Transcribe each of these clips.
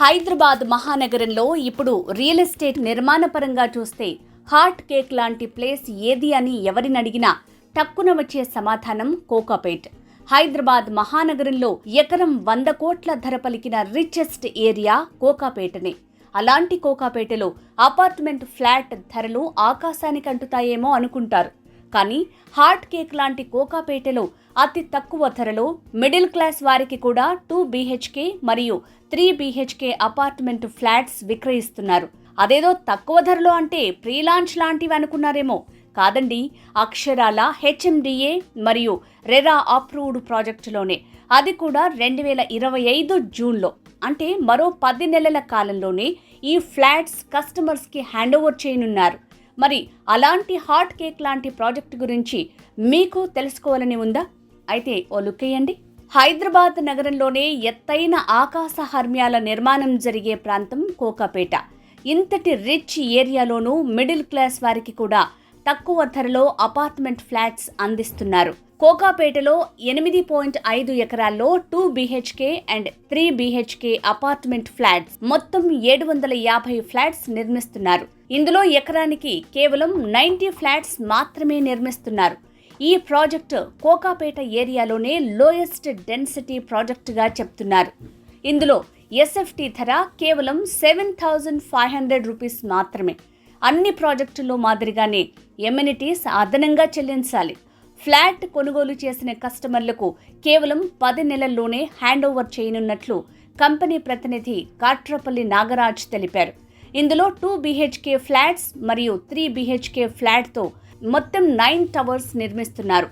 హైదరాబాద్ మహానగరంలో ఇప్పుడు real estate నిర్మాణ పరంగా చూస్తే హార్ట్ కేక్ లాంటి ప్లేస్ ఏది అని ఎవరిని అడిగినా టక్కున వచ్చే సమాధానం కోకాపేట్. హైదరాబాద్ మహానగరంలో ఎకరం వంద కోట్ల ధర పలికిన రిచెస్ట్ ఏరియా కోకాపేటనే. అలాంటి కోకాపేటలో అపార్ట్మెంట్ ఫ్లాట్ ధరలు ఆకాశానికి అంటుతాయేమో అనుకుంటారు. కానీ హార్ట్ కేక్ లాంటి కోకాపేటలో అతి తక్కువ ధరలో మిడిల్ క్లాస్ వారికి కూడా టూ బీహెచ్కే మరియు త్రీ బీహెచ్కే అపార్ట్మెంట్ ఫ్లాట్స్ విక్రయిస్తున్నారు. అదేదో తక్కువ ధరలో అంటే ప్రీ లాంచ్ లాంటివి అనుకున్నారేమో. కాదండి అక్షరాల హెచ్ఎండిఏ మరియు రెరా అప్రూవ్డ్ ప్రాజెక్టులోనే. అది కూడా రెండు వేల ఇరవై ఐదు జూన్లో. అంటే మరో పది నెలల కాలంలోనే ఈ ఫ్లాట్స్ కస్టమర్స్కి హ్యాండ్ ఓవర్ చేయనున్నారు. మరి అలాంటి హాట్ కేక్ లాంటి ప్రాజెక్ట్ గురించి మీకు తెలుసుకోవాలని ఉందా? అయితే ఓ లుక్ వేయండి. హైదరాబాద్ నగరంలోనే ఎత్తైన ఆకాశ హర్మ్యాల నిర్మాణం జరిగే ప్రాంతం కోకాపేట. ఇంతటి రిచ్ ఏరియాలోనూ మిడిల్ క్లాస్ వారికి కూడా తక్కువ ధరలో అపార్ట్మెంట్ ఫ్లాట్స్ అందిస్తున్నారు. కోకాపేటలో ఎనిమిది పాయింట్ ఐదు ఎకరాల్లో two BHK and three BHK apartment flats మొత్తం ఏడు వందల యాభై ఫ్లాట్స్ నిర్మిస్తున్నారు. ఇందులో ఎకరానికి కేవలం నైంటీ ఫ్లాట్స్ మాత్రమే నిర్మిస్తున్నారు. ఈ ప్రాజెక్టు కోకాపేట ఏరియాలోనే లోయెస్ట్ డెన్సిటీ ప్రాజెక్టుగా చెప్తున్నారు. ఇందులో ఎస్ఎఫ్టీ ధర కేవలం seven thousand five hundred rupees మాత్రమే. అన్ని ప్రాజెక్టుల్లో మాదిరిగానే ఎమ్యూనిటీస్ అదనంగా చెల్లించాలి. ఫ్లాట్ కొనుగోలు చేసిన కస్టమర్లకు కేవలం పది నెలల్లోనే హ్యాండ్ ఓవర్ చేయనున్నట్లు కంపెనీ ప్రతినిధి కాట్రపల్లి నాగరాజ్ తెలిపారు. ఇందులో టూ బీహెచ్కే ఫ్లాట్స్ మరియు త్రీ బీహెచ్కే ఫ్లాట్తో మొత్తం నైన్ టవర్స్ నిర్మిస్తున్నారు.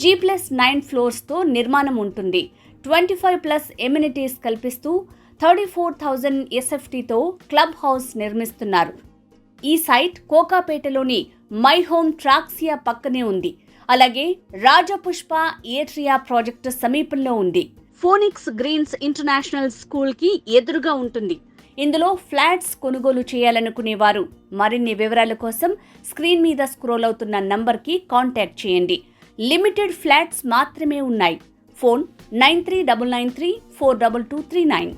జీ ప్లస్ నైన్ ఫ్లోర్స్తో నిర్మాణం ఉంటుంది. ట్వంటీ ఫైవ్ ప్లస్ ఎమ్యూనిటీస్ కల్పిస్తూ థర్టీ ఫోర్ థౌజండ్ ఎస్ఎఫ్టీతో క్లబ్ హౌస్ నిర్మిస్తున్నారు. ఈ సైట్ కోకాపేటలోని మై హోమ్ ట్రాక్సియా పక్కనే ఉంది. అలాగే రాజపుష్ప ఏట్రియా ప్రాజెక్టు సమీపంలో ఉంది. ఫోనిక్స్ గ్రీన్స్ ఇంటర్నేషనల్ స్కూల్కి ఎదురుగా ఉంటుంది. ఇందులో ఫ్లాట్స్ కొనుగోలు చేయాలనుకునేవారు. మరిన్ని వివరాల కోసం స్క్రీన్ మీద స్క్రోల్ అవుతున్న నంబర్కి కాంటాక్ట్ చేయండి. లిమిటెడ్ ఫ్లాట్స్ మాత్రమే ఉన్నాయి. Phone nine three double nine three four double two three nine.